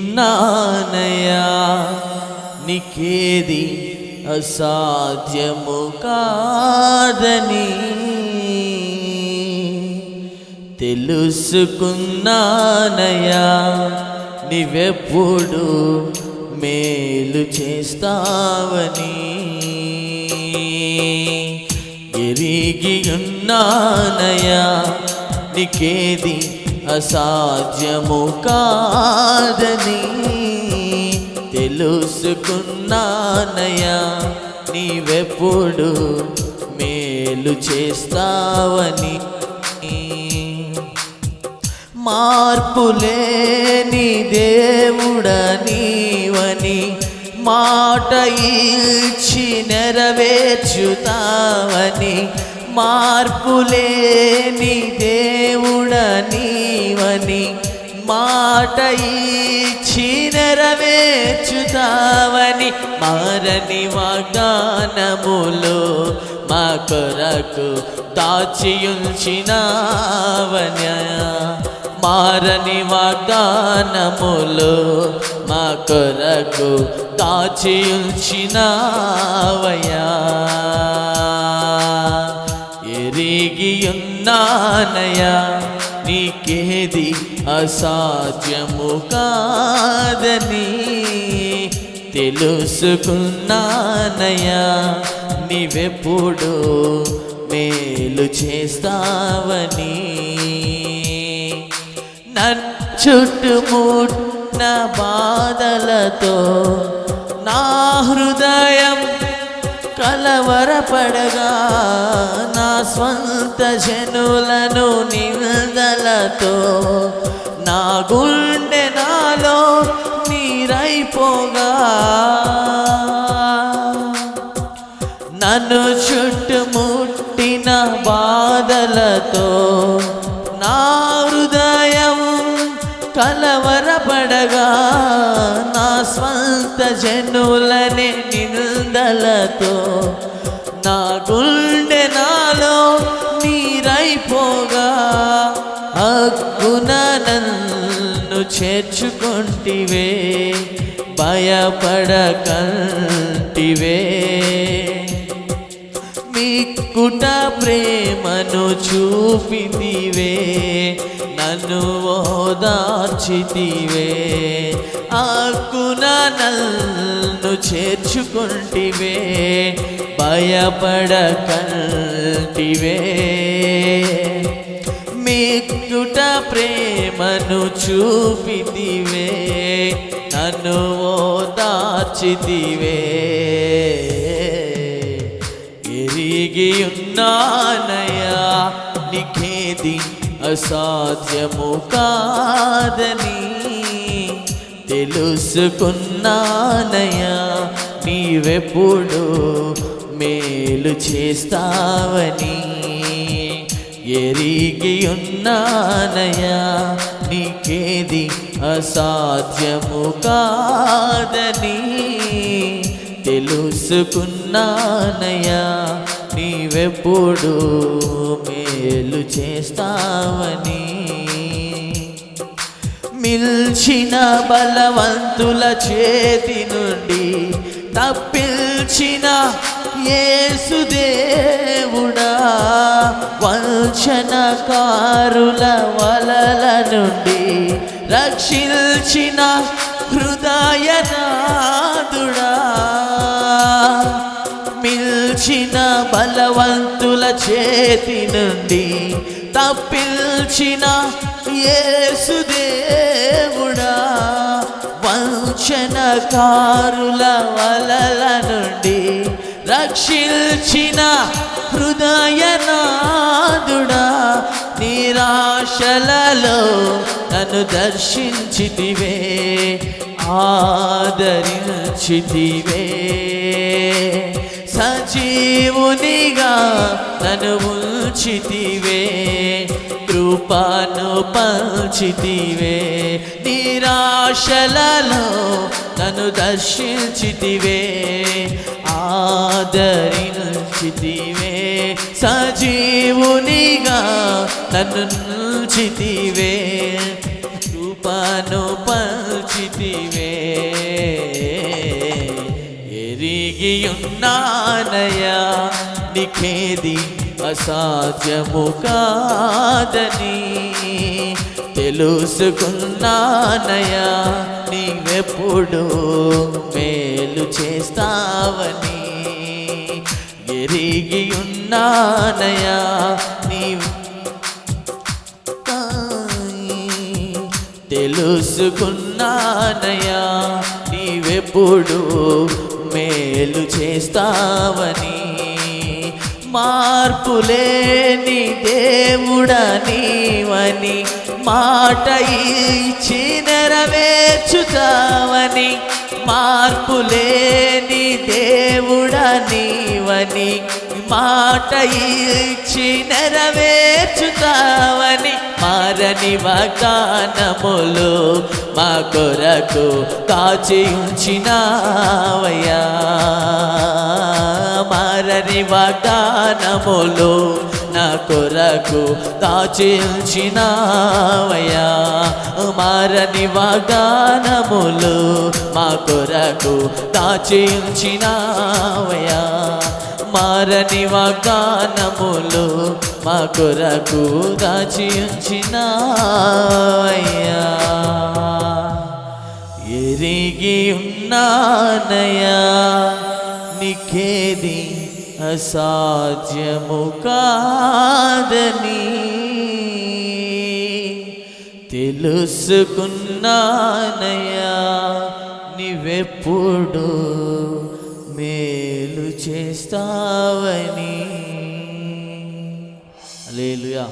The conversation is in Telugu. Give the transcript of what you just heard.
ఎరిగియున్నానయా నికేది అసాధ్యము కాదని తెలుసుకున్నానయా నీవెప్పుడు మేలు చేస్తావని ఎరిగియున్నానయా నీకేది అసాధ్యము కాదని తెలుసుకున్నానయా నీవెప్పుడు మేలు చేస్తావని మార్పులేని దేవుడనీవని మాట ఇచ్చి నెరవేర్చుతావని మార్పులేని దేవుడ నీవని మాట ఇచ్చి నెరవేర్చుతావని మారని వాగ్దానములో మా కొరకు దాచియుంచినావన్యా మారని వాగ్దానములు మా కొరకు దాచియుంచినావయ్యా. ఎరిగి నీకేది అసాధ్యము కాదని తెలుసుకున్నానయా నీవెప్పుడు మేలు చేస్తావని నన్ను చుట్టుముట్టిన బాధలతో నా హృదయం కలవరపడగా నా స్వంత జనులను నిందలతో నా గుండె నాలో నీరైపోగా. నన్ను చుట్టుముట్టిన బాధలతో నా హృదయం కలవరపడగా నా స్వంత జనుల నిందలతో నా గుండె నాలో నీరైపోగా. అగ్గున నన్ను చేర్చుకుంటివే భయపడకంటివే. మిక్కుట ప్రేమను చూపితివే నన్ను ఓదార్చితివే. ఆకున నన్ను చేర్చుకుంటివే భయపడకంటివే. మిక్కుట ప్రేమను చూపితివే నన్ను ఓదార్చితివే. ఎరిగి ఉన్నానయా నీకేది అసాధ్యము కాదని తెలుసుకున్నానయా నీవెప్పుడు మేలు చేస్తావని. ఎరిగి ఉన్నానయా నీకేది అసాధ్యము కాదని తెలుసుకున్నానయా నీవెప్పుడు మేలు చేస్తావని. మిల్చిన బలవంతుల చేతి నుండి తప్పించిన యేసుదేవుడా వంచనకారుల వలల నుండి రక్షించిన హృదయనాదుడా తప్పించిన బలవంతుల చేతి నుండి తప్పించిన ఏసుదేవుడా వంచనకారుల వలల నుండి రక్షించిన హృదయనాదుడా నిరాశలలో నన్ను దర్శించితివే ఆదరించితివే. సజీవునిగా నన్ను ఉంచితివే కృపను పంచితివే నిరాశలలో నన్ను దర్శించితివే ఆదరించితివే సజీవునిగా నన్ను పంచితివే కృపను పంచితివే. ఎరిగి నిఖేది అసాధ్యము కాదని తెలుసుకున్నానయా? నీవెప్పుడు మేలు చేస్తావని ఎరిగి ఉన్నానయా? నీవు తెలుసుకున్నానయా? నీవెప్పుడు మేలు చేస్తావని. మార్పులేని దేవుడా నీవని మాట ఇచ్చి నెరవేర్చుతావని. మార్పులేని దేవుడా నీవని మాట ఇచ్చి నెరవేర్చుతావని. మారని వాగ్దానములు మా కొరకు కాచి ఉంచినావయ్యా. వాగ్దానములు నా కొరకు దాచి మారని వాగ్దానములు మా కొరకు దాచి మారని వాగ్దానములు మా కొరకు దాచి ఎరిగి ఉన్నానయా నిఖేది అసాధ్యము కాదని తెలుసుకున్నానయ్యా నీవెప్పుడు మేలు చేస్తావని. లేలుయా